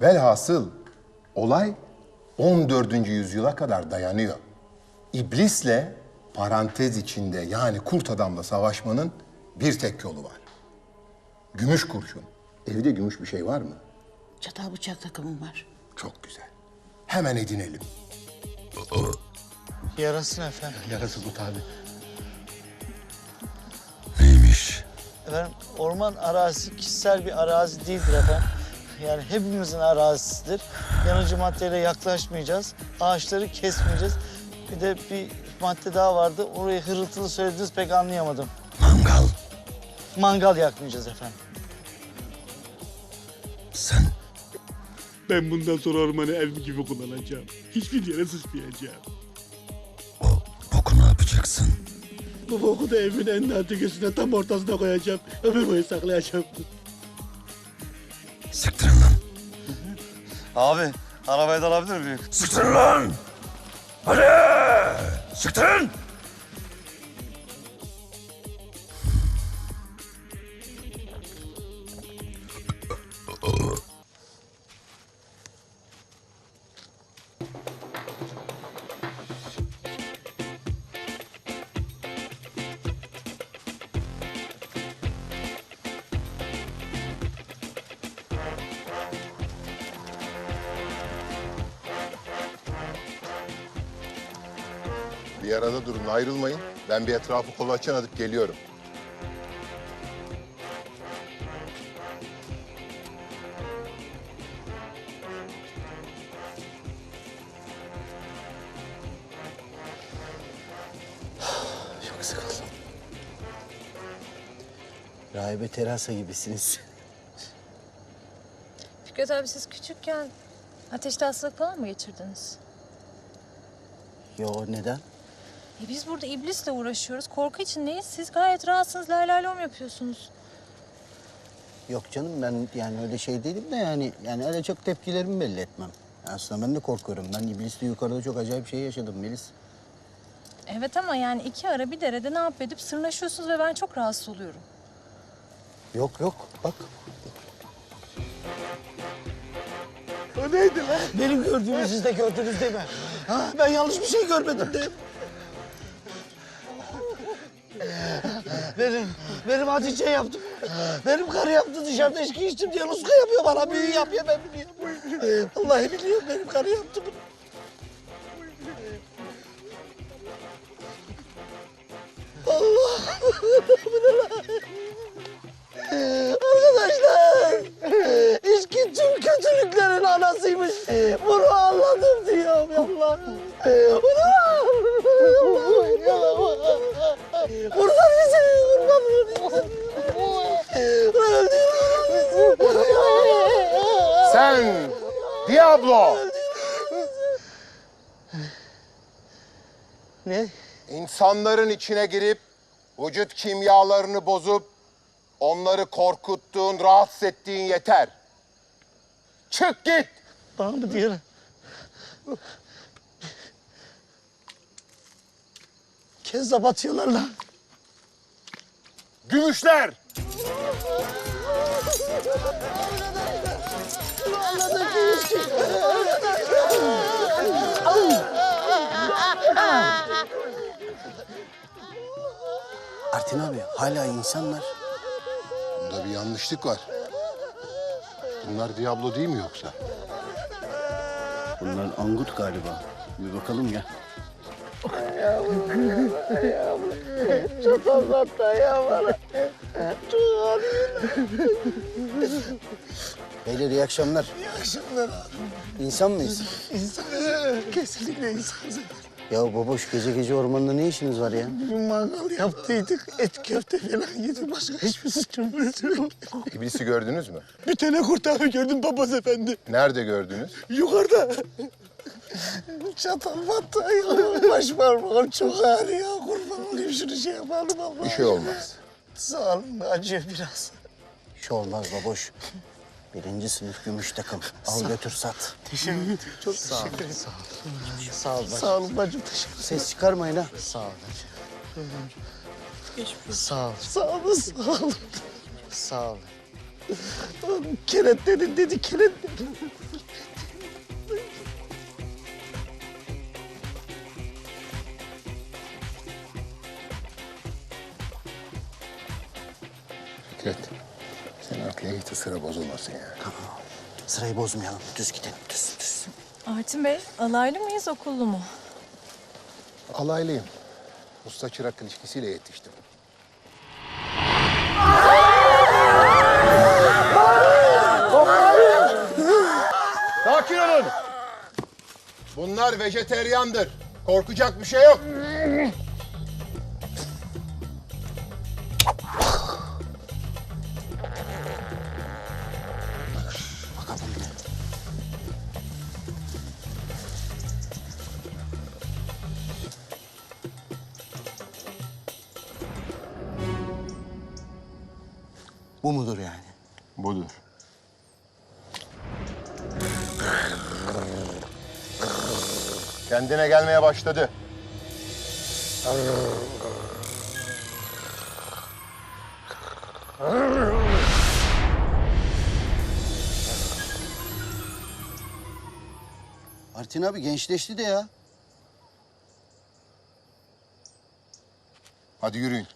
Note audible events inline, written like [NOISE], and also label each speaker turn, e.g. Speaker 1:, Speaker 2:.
Speaker 1: Velhasıl olay 14. yüzyıla kadar dayanıyor. İblisle parantez içinde yani kurt adamla savaşmanın bir tek yolu var. Gümüş kurşun. Evde gümüş bir şey var mı?
Speaker 2: Çatal bıçak takımım var.
Speaker 1: Çok güzel. Hemen edinelim.
Speaker 3: Yarasın efendim.
Speaker 1: Yarası bu tabi.
Speaker 4: Neymiş?
Speaker 3: Efendim orman arazisi kişisel bir arazi değildir efendim. Yani hepimizin arazisidir. Yanıcı maddeyle yaklaşmayacağız. Ağaçları kesmeyeceğiz. Bir de bir madde daha vardı. Orayı hırıltılı söylediniz pek anlayamadım.
Speaker 4: Mangal.
Speaker 3: Mangal yakmayacağız efendim.
Speaker 4: Sen
Speaker 5: Ben bundan sonra ormanı ev gibi kullanacağım. Hiçbir yere sıçmayacağım.
Speaker 4: o boku ne yapacaksın?
Speaker 5: Bu boku da evin en nadir köşesine tam ortasına koyacağım. Ömür boyu saklayacağım.
Speaker 4: Siktirin lan.
Speaker 6: Abi arabayı da alabilir miyim?
Speaker 4: Siktirin lan! Hadi! Siktirin!
Speaker 1: Bir arada durun ayrılmayın. Ben bir etrafı kolaçan atıp geliyorum. [SIGHS]
Speaker 2: Çok sıkıldım. Rahibe terasa gibisiniz.
Speaker 7: Fikret abi siz küçükken ateşte hastalık falan mı geçirdiniz?
Speaker 2: Yo neden?
Speaker 7: E biz burada iblisle uğraşıyoruz. Korku için neyiz? Siz gayet rahatsınız. Lay lay lom yapıyorsunuz.
Speaker 2: Yok canım ben yani öyle şey değilim de yani yani öyle çok tepkilerimi belli etmem. Aslında ben de korkuyorum. Ben iblisle yukarıda çok acayip şey yaşadım Melis.
Speaker 7: Evet ama yani iki ara bir derede ne yap edip sırnaşıyorsunuz ve ben çok rahatsız oluyorum.
Speaker 2: Yok yok bak.
Speaker 5: O neydi lan?
Speaker 3: Benim gördüğümü siz de gördünüz değil mi? Ha, ben yanlış bir şey görmedim değil mi? Benim, benim Hatice yaptı. Benim karı yaptı dışarıda içki içtim diye Luska yapıyor bana. Büyü yapıyor ben biliyorum. Vallahi biliyorum benim karı yaptı bunu. Allah! Bu ne lan? Arkadaşlar, içki tüm kötülüklerin anasıymış. Bunu anladım diyorum Allah. Bunu Kurtar bizi, kurban Öldürün bizi.
Speaker 1: Sen Diablo!
Speaker 3: Ne?
Speaker 1: İnsanların içine girip vücut kimyalarını bozup onları korkuttuğun, rahatsız ettiğin yeter. Çık git!
Speaker 3: Bana mı diyor? Kezzap atıyorlar lan.
Speaker 1: Gümüşler!
Speaker 2: Artin abi hala insanlar.
Speaker 1: Bunda bir yanlışlık var. Bunlar Diablo değil mi yoksa?
Speaker 2: Bunlar angut galiba. Bir bakalım ya.
Speaker 3: Çatallattan ya bana. Çok ağrıyor.
Speaker 2: Beyler iyi akşamlar.
Speaker 3: Akşamlar abi.
Speaker 2: İnsan mıyız?
Speaker 3: İnsan. Kesinlikle insanız.
Speaker 2: Ya baboş gece gece ormanda ne işiniz var ya?
Speaker 3: Bir mangal yaptıydık. Et köfte falan yedik. Başka hiçbir suçumuz yok.
Speaker 1: İblisi gördünüz mü?
Speaker 5: Bir tane kurt abi gördüm papaz efendi.
Speaker 1: Nerede gördünüz?
Speaker 5: Yukarıda.
Speaker 3: Çatal battı ayağım. Baş parmağım çok ağrıyor. Kurban olayım şunu şey yapalım ama.
Speaker 1: Bir şey olmaz.
Speaker 3: Sağ olun acıyor biraz.
Speaker 2: Hiç olmaz baboş. Birinci sınıf gümüş takım. Al götür sat.
Speaker 3: Teşekkür ederim. Çok sağ olun. Sağ olun. Sağ olun. Sağ olun bacım. Teşekkür
Speaker 2: Ses çıkarmayın ha.
Speaker 3: Sağ olun. Sağ olun. Sağ olun. Sağ olun. Sağ olun. Kenetledin dedi kenetledin.
Speaker 1: Fikret, sen arkaya git de sıra bozulmasın ya.
Speaker 2: Sırayı bozmayalım. Düz gidelim. Düz düz.
Speaker 7: Artin Bey, alaylı mıyız, okullu mu?
Speaker 1: Alaylıyım. Usta çırak ilişkisiyle yetiştim. Sakin olun. Bunlar vejeteryandır. Korkacak bir şey yok.
Speaker 2: Bu mudur yani?
Speaker 1: Budur. Kendine gelmeye başladı.
Speaker 2: Artin abi gençleşti de ya.
Speaker 1: Hadi yürüyün.